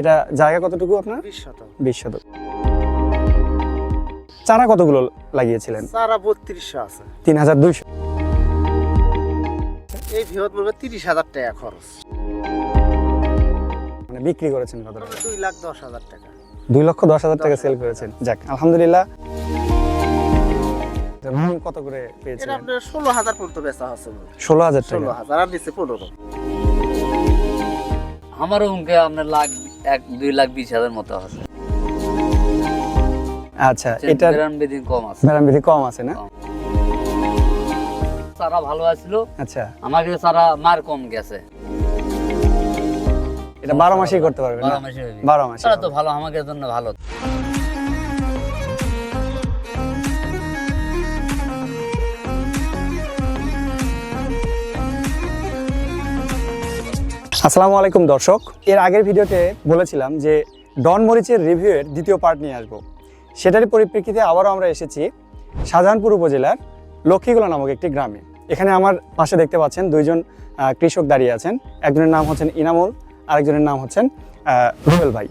এটা জায়গা কতটুকু আপনার? বিশ শতক। বিশ শতক। চারা কতগুলো লাগিয়েছিলেন? চারা বত্রিশশো আছে। তিন হাজার দুইশো। এই বৃহৎ মূল্য তিরিশ হাজার টাকা খরচ। মানে বিক্রি করেছেন কত টাকা? দুই লাখ দশ হাজার টাকা। দুই লক্ষ দশ হাজার টাকা সেল করেছেন। যাক আলহামদুলিল্লাহ। কত করে এটা পেয়েছিলেন আপনার ষোলো হাজার পর্যন্ত বেচা আছে ষোলো হাজার ষোলো হাজার আর নিচে পনেরো। আমারও আপনার লাখ এক দুই লাখ বিশ হাজার মতো আছে। আচ্ছা এটা বিরানব্বই দিন কম আছে। ব্যারাম কম আছে না? সারা ভালো আছিল। আচ্ছা। আমাকে সারা মার কম গেছে। এটা বারো মাসেই করতে পারবেন বারো? মাসে বারো মাসে তো ভালো আমাকে জন্য ভালো। আসসালামু আলাইকুম দর্শক। এর আগের ভিডিওতে বলেছিলাম যে ডন মরিচের রিভিউয়ের দ্বিতীয় পার্ট নিয়ে আসব। সেটারই পরিপ্রেক্ষিতে আবারও আমরা এসেছি শাহজাহানপুর উপজেলার লক্ষ্মীগোলা নামক একটি গ্রামে। এখানে আমার পাশে দেখতে পাচ্ছেন দুইজন কৃষক দাঁড়িয়ে আছেন। একজনের নাম হচ্ছেন ইনামুল আরেকজনের নাম হচ্ছেন রুবেল ভাই।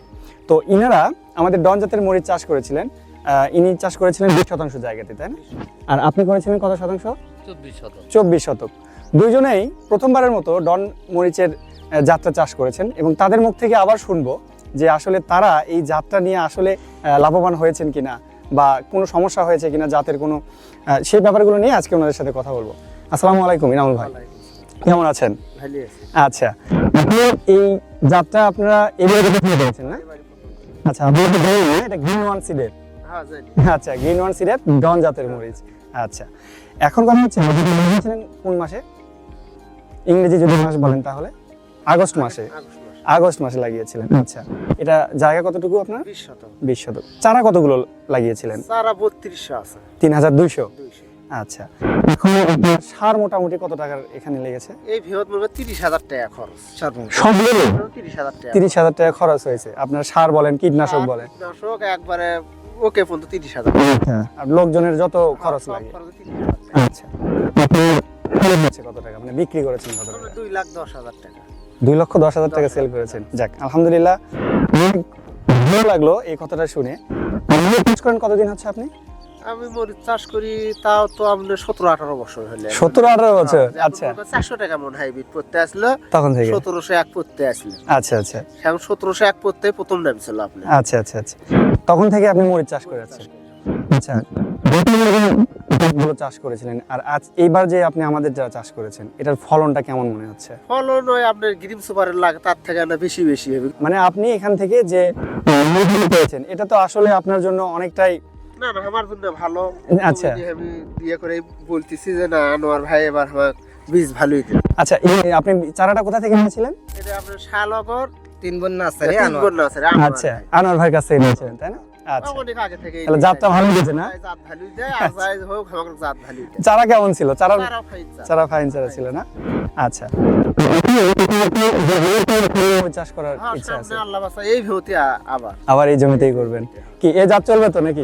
তো ইনারা আমাদের ডন জাতের মরিচ চাষ করেছিলেন। ইনি চাষ করেছিলেন বিশ শতাংশ জায়গাতে তাই না? আর আপনি করেছিলেন কত শতাংশ? চব্বিশ শত চব্বিশ শতক। দুইজনেই প্রথমবারের মতো ডন মরিচের যাত্রা চাষ করেছেন এবং তাদের মুখ থেকে আবার শুনব যে আসলে তারা এই যাত্রা নিয়ে আসলে লাভবান হয়েছেন কিনা বা কোনো সমস্যা হয়েছে কিনা জাতের কোনো সেই ব্যাপারগুলো নিয়ে আজকে ওনাদের সাথে কথা বলব। আসসালামু আলাইকুম ইনামুল ভাই। কেমন আছেন? আচ্ছা আপনি এই যাত্রা আপনারা এরিয়া থেকে থেকে পেয়েছেন না? আচ্ছা আপনি তো না, এটা গ্রিন ওয়ান সিডের হ্যাঁ আচ্ছা গ্রিন ওয়ান সিডের ডন জাতের মরিচ। আচ্ছা এখন কথা হচ্ছে আপনি কোন মাসে? ইংরেজি যদি মাস বলেন তাহলে। আগস্ট মাসে। আগস্ট মাসে লাগিয়েছিলেন আচ্ছা। এটা জায়গা কতটুকু আপনার? বিশ শতক। বিশ শতক। চারা কতগুলো লাগিয়েছিলেন? চারা বত্রিশশো আছে। তিন হাজার দুইশো? আচ্ছা। এখন আপনার সার মোটামুটি কত টাকার এখানে লেগেছে? এই বৃহৎ মূল্য তিরিশ হাজার টাকা খরচ। সর্বমোট সব তিরিশ হাজার টাকা। তিরিশ হাজার টাকা খরচ হয়েছে। আপনার সার বলেন কীটনাশক বলেন। কীটনাশক একবারে ওকে পর্যন্ত তিরিশ হাজার। আর লোকজনের যত খরচ লাগে। খরচে 30,000 টাকা। আচ্ছা। কত টাকা? মানে বিক্রি করেছেন কত টাকা? দুই লাখ দশ হাজার টাকা। দুই লক্ষ দশ হাজার টাকা সেল করেছেন। যাক আলহামদুলিল্লাহ। ভালো লাগল এই কথাটা শুনে। চাষ করেন কতদিন হচ্ছে আপনি? আমি মরিচ চাষ করি তাও তো আপনার সতেরো আঠারো বছর হলে। সতেরো আঠারো বছর? আচ্ছা। চারশো টাকা মন হাইব্রিড পড়তে আসলো। তখন থেকে? সতেরোশো এক পড়তে আসলো। আচ্ছা আচ্ছা। এখন সতেরোশো এক পড়তে প্রথম নামছিল আপনি আচ্ছা আচ্ছা আচ্ছা। তখন থেকে আপনি মরিচ চাষ করে আচ্ছা। গুলো চাষ করেছিলেন? আর আজ এইবার যে আপনি আমাদের যারা চাষ করেছেন এটার ফলনটা কেমন মনে হচ্ছে? ফলন ওই আপনার গ্রিন সুপারের লাগে তার থেকে না বেশি বেশি হবে। মানে আপনি এখান থেকে যে পেয়েছেন এটা তো আসলে আপনার জন্য অনেকটাই না না আমার জন্য ভালো। আচ্ছা। আমি ইয়ে করে বলতেছি যে না আনোয়ার ভাই এবার আমার বীজ ভালোই দিল আচ্ছা আপনি চারাটা কোথা থেকে নিয়েছিলেন এটা আপনার শালগর তিন বোন আছে তিন বন্যা আছে আচ্ছা আনোয়ার ভাইয়ের কাছ থেকে নিয়েছিলেন তাই না? জাতটা ভালো গেছে না? চারা কেমন ছিল? চারা। চারা ফাইন চারা ছিল না? আচ্ছা। চাষ করার ইচ্ছা আছে। এই আবার। আবার এই জমিতেই করবেন। কি এ জাত চলবে তো নাকি?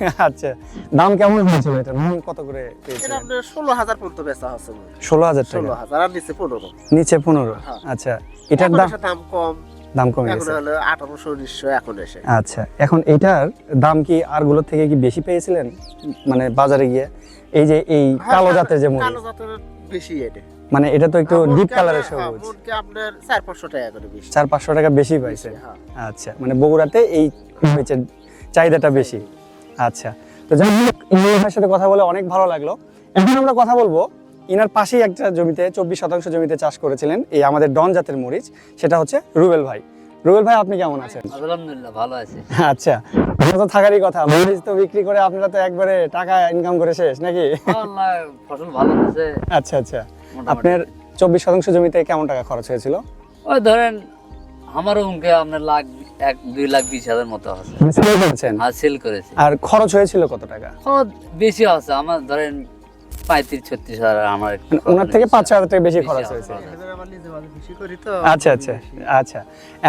হ্যাঁ, আচ্ছা। দাম কেমন হয়েছিল এটা? কত করে পেয়েছিলেন? ষোলো হাজার পর্যন্ত বেচা হচ্ছে ষোলো হাজার ষোলো হাজার আর নিচে পনেরো। নিচে পনেরো। হ্যাঁ। আচ্ছা এটার দাম কম। দাম কমে গেছে। হলো আঠারোশো উনিশশো এখন এসে। আচ্ছা এখন এটার দাম কি আরগুলোর থেকে কি বেশি পেয়েছিলেন? মানে বাজারে গিয়ে? এই যে এই কালো জাতের যে কালো জাতের বেশি এটা। মানে এটা তো একটু ডিপ কালারের হ্যাঁ, সবুজ। আপনার চার পাঁচশো টাকা করে বেশি। চার পাঁচশো টাকা বেশি পাইছে। হ্যাঁ। আচ্ছা মানে বগুড়াতে এই মরিচের চাহিদাটা বেশি। আচ্ছা তো যাই হোক ভাইয়ের সাথে কথা বলে অনেক ভালো লাগল। এখন আমরা কথা বলব ইনার পাশেই একটা জমিতে চব্বিশ শতাংশ জমিতে চাষ করেছিলেন এই আমাদের ডন জাতের মরিচ সেটা হচ্ছে রুবেল ভাই। রুবেল ভাই আপনি কেমন আছেন? আলহামদুলিল্লাহ ভালো আছে। আচ্ছা তো থাকারই কথা মরিচ তো বিক্রি করে আপনারা তো একবারে টাকা ইনকাম করে শেষ নাকি? ফসল ভালো হয়েছে। আচ্ছা আচ্ছা। আপনার চব্বিশ শতাংশ জমিতে কেমন টাকা খরচ হয়েছিল? ওই ধরেন আমারও উনকে আপনার লাখ এক দুই লাখ বিশ হাজার মতো আছে। মানে sell করেছেন? আর সেল করেছি। আর খরচ হয়েছিল কত টাকা? খরচ বেশি আছে আমার ধরেন পঁয়ত্রিশ ছত্রিশ হাজার আমার মানে ওনার থেকে পাঁচ হাজার টাকা বেশি খরচ হয়েছে। আচ্ছা আচ্ছা আচ্ছা।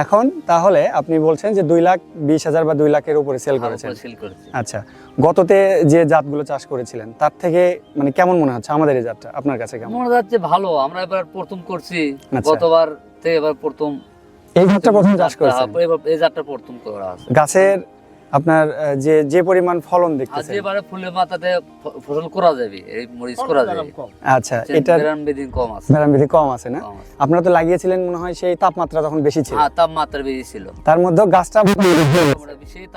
এখন তাহলে আপনি বলছেন যে দুই লাখ বিশ হাজার বা দুই লাখের উপরে সেল করেছেন। করে সেল করেছি। আচ্ছা গততে যে জাতগুলো চাষ করেছিলেন তার থেকে মানে কেমন মনে হচ্ছে আমাদের এই জাতটা? আপনার কাছে কেমন? মনে যাচ্ছে ভালো আমরা এবার প্রথম করছি। আচ্ছা। গতবার থেকে এবার প্রথম এই জাতটা প্রথম চাষ করেছেন? এই জাতটা প্রথম করা আছে। গাছের আপনার যে যে পরিমাণ ফলন দেখতেছেন? যেবারে ফুলের মাথাতে ফসল করা যাবে এই মরিচ করা যাবে। আচ্ছা এটার কম আছে। কম আছে না? আপনারা তো লাগিয়েছিলেন মনে হয় সেই তাপমাত্রা তখন বেশি ছিল। হ্যাঁ তাপমাত্রা বেশি ছিল। তার মধ্যে গাছটা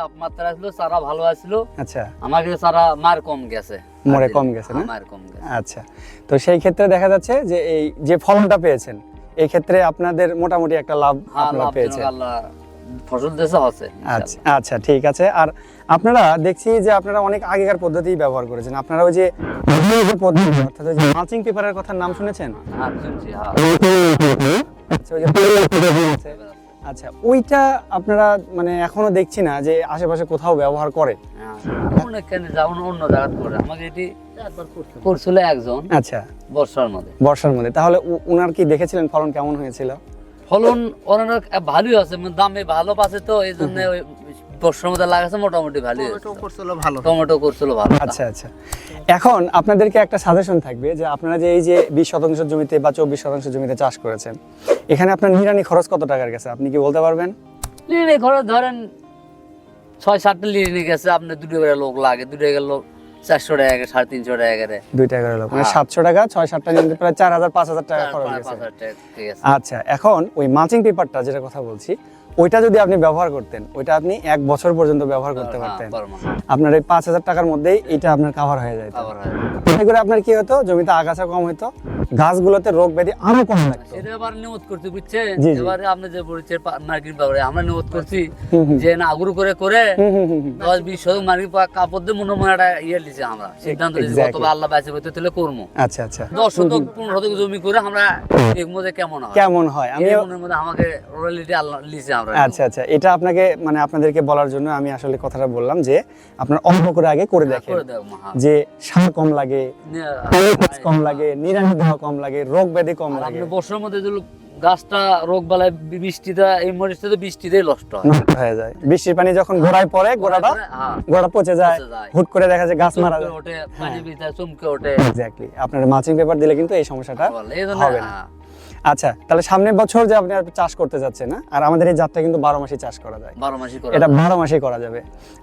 তাপমাত্রা ছিল। চারা ভালো আছিল। আচ্ছা। আমাকে চারা মার কম গেছে। মরে কম গেছে না? হ্যাঁ, মার কম গেছে। আচ্ছা। তো সেই ক্ষেত্রে দেখা যাচ্ছে যে এই যে ফলনটা পেয়েছেন এই ক্ষেত্রে আপনাদের মোটামুটি একটা লাভ হ্যাঁ আপনারা পেয়েছেন। আল্লাহ ফসল দেশে হচ্ছে আচ্ছা আচ্ছা ঠিক আছে। আর আপনারা দেখছি যে আপনারা অনেক আগেকার পদ্ধতি ব্যবহার করেছেন। আপনারা ওই যে পদ্ধতি অর্থাৎ ওই যে মালচিং পেপারের কথা নাম শুনেছেন? হ্যাঁ হ্যাঁ। আচ্ছা। আচ্ছা ওইটা আপনারা মানে এখনও দেখছি না যে আশেপাশে কোথাও ব্যবহার করে। হ্যাঁ। অনেকখানে যাওয়ার অন্য জায়গা করে। আমাকে এটি করছিল একজন আচ্ছা। বর্ষার মধ্যে। বর্ষার মধ্যে। তাহলে উনার কি দেখেছিলেন ফলন কেমন হয়েছিল? ফলন অনেক ভালোই আছে মানে দামে ভালো পাচ্ছে তো এই জন্য বর্ষার মধ্যে লাগাছে মোটামুটি টমেটো করছিল ভালো। টমেটো করছিল ভালো। আচ্ছা আচ্ছা। এখন আপনাদেরকে একটা সাজেশন থাকবে যে আপনারা যে এই যে বিশ শতাংশ জমিতে বা চব্বিশ শতাংশ জমিতে চাষ করেছেন এখানে আপনার নিরানি খরচ কত টাকার গেছে? আপনি কি বলতে পারবেন? লিনে ঘরে ধরেন ছয় সাতটা লিনে গেছে আপনার দুটো করে লোক লাগে দুটো গেল চারশো টাকা করে, সাড়ে তিনশো টাকা করে। দুই টাকা করে মানে হ্যাঁ। সাতশো টাকা ছয় সাতটা প্রায় চার হাজার পাঁচ হাজার টাকা খরচ আচ্ছা এখন ওই মাচিং পেপারটা যেটা কথা বলছি ওইটা যদি আপনি ব্যবহার করতেন ওইটা আপনি এক বছর পর্যন্ত ব্যবহার করতে হ্যাঁ, পারতেন। আপনার এই পাঁচ হাজার টাকার মধ্যেই এটা আপনার কাভার হয়ে যায় এতে করে আপনার কি হতো জমিতে আগাছা কম হতো গাছগুলোতে রোগ ব্যাধি আরও কম লাগতো। এটা এবার নিয়ত আপনি যে বলছেন মার্কেট পাবরে আমরা নিয়ত করছি। যে না আগুর করে করে। দশ বিশ শতক মার্কেট কাপড় দিয়ে মনে মনে একটা ইয়ে লিছি আমরা। সিদ্ধান্ত দিয়েছি আল্লাহ বাইসে বইতে তাহলে করব। আচ্ছা আচ্ছা। দশ শতক পনেরো শতক জমি করে আমরা দেখব যে কেমন হয়। কেমন হয়? আমি মধ্যে আমাকে রয়্যালিটি আল্লাহ লিছে আমরা আচ্ছা আচ্ছা এটা আপনাকে মানে আপনাদেরকে বলার জন্য আমি আসলে কথাটা বললাম যে আপনার অল্প করে আগে করে দেখেন দেবো মা যে সার কম লাগে কম লাগে নিরানি দেওয়া কম লাগে রোগ ব্যাধি কম লাগে। বর্ষার মধ্যে গাছটা রোগ বালায় বৃষ্টিটা এই মরিচটা তো বৃষ্টিতেই নষ্ট হয়ে। যায়। বৃষ্টির পানি যখন গোড়ায় পড়ে গোড়াটা হ্যাঁ, গোড়া পচে যায় হুট করে দেখা যায় গাছ মারা যায়। ওঠে পানি চমকে ওঠে। এক্স্যাক্টলি আপনার মালচিং পেপার দিলে কিন্তু এই সমস্যাটা হবে না। আচ্ছা তাহলে সামনের বছর যে আপনি চাষ করতে যাচ্ছেন না আর আমাদের এই জাতটা কিন্তু বারো মাসে চাষ করা যায়। বারো করে এটা বারো মাসে করা যাবে।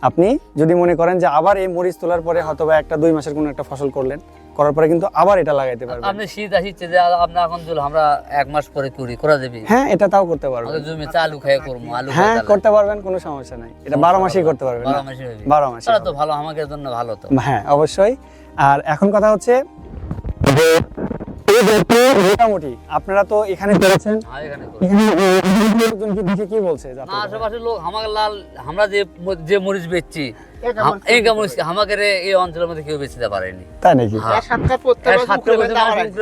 আপনি যদি মনে করেন যে আবার এই মরিচ তোলার পরে হয়তো বা একটা দুই মাসের কোনো একটা ফসল করলেন করার পরে কিন্তু আবার এটা লাগাইতে পারবেন। আপনি শীত যে আপনি এখন আমরা এক মাস পরে করি করা যাবে? হ্যাঁ এটা তাও করতে পারবেন। জমি আলু খেয়ে করব আলু হ্যাঁ করতে পারবেন কোনো সমস্যা নাই। এটা বারো মাসেই করতে পারবেন বারো না? মাসই বারো মাসে তো ভালো আমাদের জন্য ভালো তো। হ্যাঁ অবশ্যই। আর এখন কথা হচ্ছে মোটামুটি। আপনারা তো এখানে পেরেছেন হ্যাঁ, দেখে কি বলছে আশেপাশের লোক আমাকে লাল আমরা যে যে মরিচ বেচছি এই আমাকে এই অঞ্চলের মধ্যে কেউ বেচতে পারেনি। তাই নাকি? হ্যাঁ।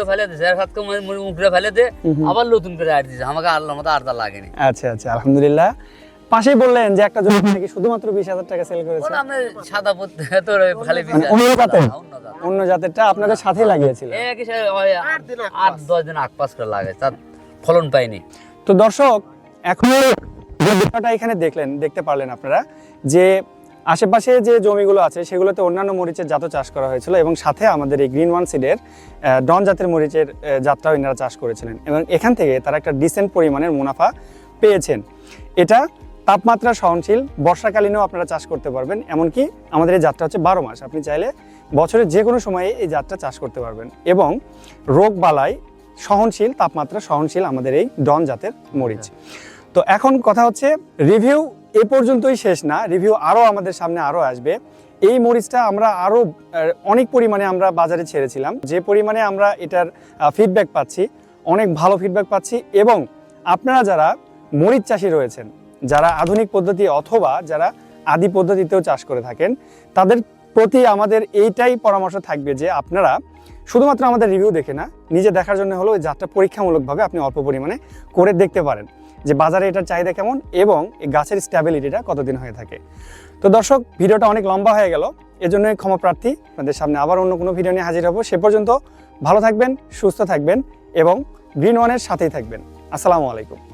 ফেলে মুখরে দে। আবার নতুন করে আট দিয়েছে আমাকে আল্লাহ মতো আর্দা লাগেনি। আচ্ছা আচ্ছা আলহামদুলিল্লাহ। পাশেই বললেন যে একটা জমি নাকি শুধুমাত্র বিশ হাজার টাকা সেল করেছে। সাদা অন্য জাতের? অন্য জাতেরটা আপনাদের সাথেই লাগিয়েছিল। আট আট দশ দিন আগ পাস করে লাগে তার ফলন পাইনি। তো দর্শক এখন যে বিষয়টা এখানে দেখলেন দেখতে পারলেন আপনারা যে আশেপাশে যে জমিগুলো আছে সেগুলোতে অন্যান্য মরিচের জাতও চাষ করা হয়েছিল এবং সাথে আমাদের এই গ্রিন ওয়ান সিডের ডন জাতের মরিচের জাতটাও এনারা চাষ করেছিলেন এবং এখান থেকে তারা একটা ডিসেন্ট পরিমাণের মুনাফা পেয়েছেন। এটা তাপমাত্রা সহনশীল, বর্ষাকালীনও আপনারা চাষ করতে পারবেন, এমনকি আমাদের এই জাতটা হচ্ছে বারো মাস। আপনি চাইলে বছরের যে কোনো সময়ে এই জাতটা চাষ করতে পারবেন। এবং রোগ বালাই সহনশীল, তাপমাত্রা সহনশীল আমাদের এই ডন জাতের মরিচ। তো এখন কথা হচ্ছে রিভিউ এ পর্যন্তই শেষ না রিভিউ আরও আমাদের সামনে আরও আসবে। এই মরিচটা আমরা আরও অনেক পরিমাণে আমরা বাজারে ছেড়েছিলাম। যে পরিমাণে আমরা এটার ফিডব্যাক পাচ্ছি, অনেক ভালো ফিডব্যাক পাচ্ছি। এবং আপনারা যারা মরিচ চাষি রয়েছেন যারা আধুনিক পদ্ধতি অথবা যারা আদি পদ্ধতিতেও চাষ করে থাকেন, তাদের প্রতি আমাদের এইটাই পরামর্শ থাকবে যে আপনারা শুধুমাত্র আমাদের রিভিউ দেখে না, নিজে দেখার জন্য হলো ওই জাতটা পরীক্ষামূলকভাবে আপনি অল্প পরিমাণে করে দেখতে পারেন যে বাজারে এটার চাহিদা কেমন এবং এই গাছের স্ট্যাবিলিটিটা কতদিন হয়ে থাকে। তো দর্শক, ভিডিওটা অনেক লম্বা হয়ে গেল এজন্য ক্ষমা প্রার্থী। আপনাদের সামনে আবার অন্য কোনো ভিডিও নিয়ে হাজির হব। সে পর্যন্ত ভালো থাকবেন, সুস্থ থাকবেন এবং গ্রিন ওয়ানের সাথেই থাকবেন। আসসালামু আলাইকুম।